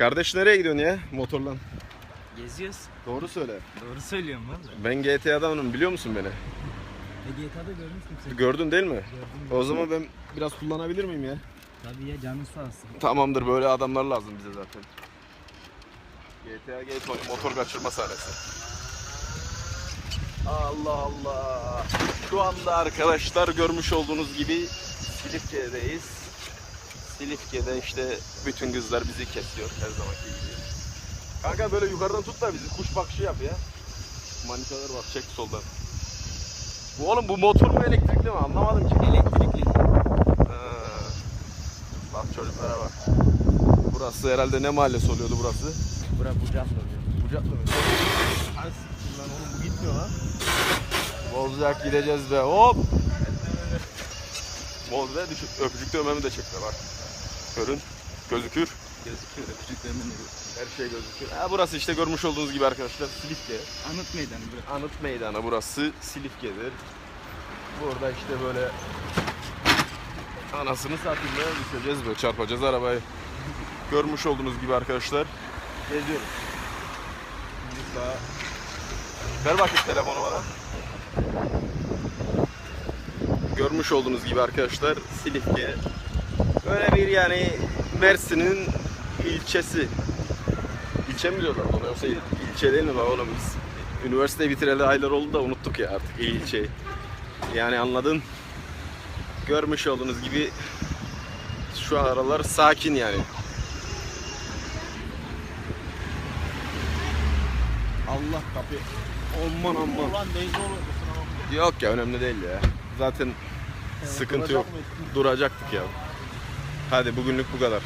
Kardeş nereye gidiyorsun ya motorla? Geziyoruz. Doğru söyle. Doğru söylüyorum valla. Ben GTA'danım biliyor musun beni? E GTA'da görmüştüm seni. Gördün değil mi? Gördüm. O zaman ben biraz kullanabilir miyim ya? Tabii ya canın sağ olsun. Tamamdır böyle adamlar lazım bize zaten. GTA Gate motor kaçırma sahnesi. Allah Allah. Şu anda arkadaşlar görmüş olduğunuz gibi Silifke'deyiz. Silifke'de işte bütün kızlar bizi kesiyor her zamanki gibi. Kanka böyle yukarıdan tut da bizi kuş bakışı yap ya. Manitalar bak çek soldan. Bu oğlum bu motor mu elektrikli mi anlamadım ki. Elektrikli. Ha. Bak çocuklara bak. Burası herhalde ne mahallesi oluyordu burası? Bura bucak oluyor. Bucaklı mı? Hani siktir lan oğlum bu gitmiyor lan. Bozcak gideceğiz be hop. Bozcak düşük. Öpücük dövmemi de çekme bak. Görün. Gözükür. Gözüküyor öpücüklerimden Her şey gözükür. Ha, burası işte görmüş olduğunuz gibi arkadaşlar Silifke. Anıt meydanı bura. Anıt meydanı burası Silifke'dir. Burada işte böyle anasını be düşeceğiz böyle çarpacağız arabayı. Görmüş olduğunuz gibi arkadaşlar geziyoruz. Şimdi sağa... Ver bakayım telefonu bana. Görmüş olduğunuz gibi arkadaşlar Silifke böyle bir yani Mersin'in ilçesi. İlçe mi diyorlar ona yoksa il- ilçe değil mi bak oğlum biz üniversite bitireli aylar oldu da unuttuk ya artık ilçe. Yani anladın. Görmüş olduğunuz gibi şu aralar sakin yani. Allah kapı. Aman aman. Ulan neyse olur. Yok ya önemli değil ya. Zaten sıkıntı yok. Duracaktık ya. Hadi bugünlük bu kadar.